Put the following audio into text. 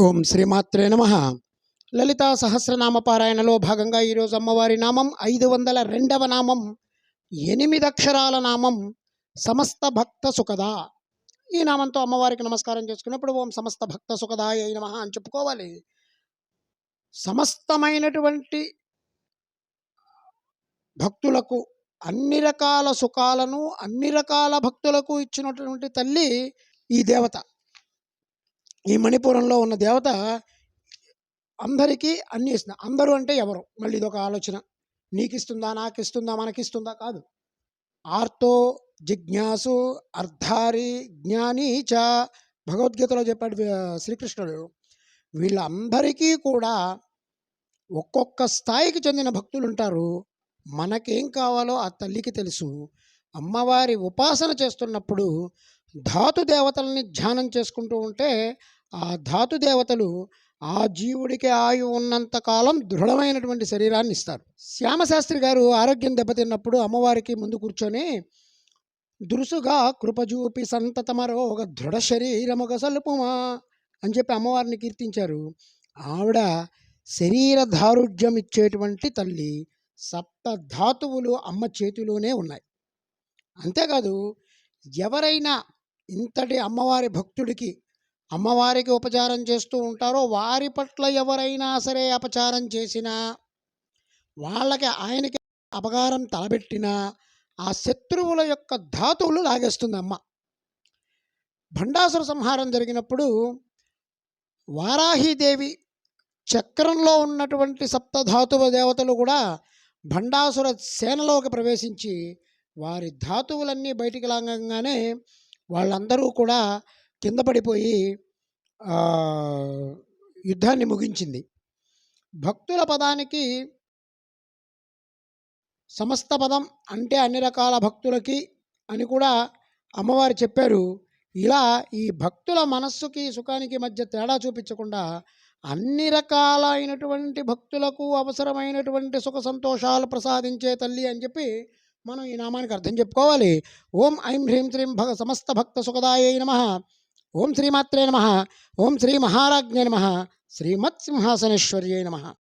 ఓం శ్రీమాత్రే నమ. లలిత సహస్రనామ పారాయణలో భాగంగా ఈరోజు అమ్మవారి నామం ఐదు వందల రెండవ నామం ఎనిమిది అక్షరాల నామం సమస్త భక్త సుఖదా. ఈ నామంతో అమ్మవారికి నమస్కారం చేసుకున్నప్పుడు ఓం సమస్త భక్త సుఖదాయ నమ అని చెప్పుకోవాలి. సమస్తమైనటువంటి భక్తులకు అన్ని రకాల సుఖాలను అన్ని రకాల భక్తులకు ఇచ్చినటువంటి తల్లి ఈ దేవత. ఈ మణిపురంలో ఉన్న దేవత అందరికీ అన్ని ఇస్తుంది అందరూ అంటే ఎవరు? మళ్ళీ ఇదొక ఆలోచన. నీకు ఇస్తుందా నాకు ఇస్తుందా మనకిస్తుందా కాదు. ఆర్తో జిజ్ఞాసు అర్ధారి జ్ఞాని చ భగవద్గీతలో చెప్పాడు శ్రీకృష్ణుడు. వీళ్ళందరికీ కూడా ఒక్కొక్క స్థాయికి చెందిన భక్తులు ఉంటారు మనకేం కావాలో ఆ తల్లికి తెలుసు. అమ్మవారి ఉపాసన చేస్తున్నప్పుడు ధాతు దేవతల్ని ధ్యానం చేసుకుంటూ ఉంటే ఆ ధాతు దేవతలు ఆ జీవుడికి ఆయు ఉన్నంతకాలం దృఢమైనటువంటి శరీరాన్ని ఇస్తారు. శ్యామశాస్త్రి గారు ఆరోగ్యం దెబ్బతిన్నప్పుడు అమ్మవారికి ముందు కూర్చొని దురుసుగా కృపజూపి సంతతమరో ఒక దృఢ శరీరముగ సల్పుమా అని చెప్పి అమ్మవారిని కీర్తించారు. ఆవిడ శరీర దారుఢ్యం ఇచ్చేటువంటి తల్లి సప్త ధాతువులు అమ్మ చేతిలోనే ఉన్నాయి. అంతేకాదు ఎవరైనా ఇంతటి అమ్మవారి భక్తుడికి అమ్మవారికి ఉపచారం చేస్తూ ఉంటారో వారి పట్ల ఎవరైనా సరే అపచారం చేసినా వాళ్ళకి ఆయనకి అపకారం తలబెట్టినా ఆ శత్రువుల యొక్క ధాతువులు లాగేస్తుంది అమ్మ భండాసుర సంహారం జరిగినప్పుడు వారాహీదేవి చక్రంలో ఉన్నటువంటి సప్తధాతువ దేవతలు కూడా భండాసుర సేనలోకి ప్రవేశించి వారి ధాతువులన్నీ బయటికి లాగంగానే వాళ్ళందరూ కూడా కింద పడిపోయి యుద్ధాన్ని ముగించింది. భక్తుల పదానికి సమస్త పదం అంటే అన్ని రకాల భక్తులకి అని కూడా అమ్మవారు చెప్పారు. ఇలా ఈ భక్తుల మనస్సుకి సుఖానికి మధ్య తేడా చూపించకుండా అన్ని రకాలైనటువంటి భక్తులకు అవసరమైనటువంటి సుఖ సంతోషాలు ప్రసాదించే తల్లి అని చెప్పి మనం ఈ నామానికి అర్థం చెప్పుకోవాలి. ఓం ఐం హ్రీం శ్రీం భగ సమస్త భక్త సుఖదాయ నమ. ఓం శ్రీమాత్రే నమ. ఓం శ్రీ మహారాజ్ఞే నమ. శ్రీమత్ సింహాసనేశ్వర్యై నమ.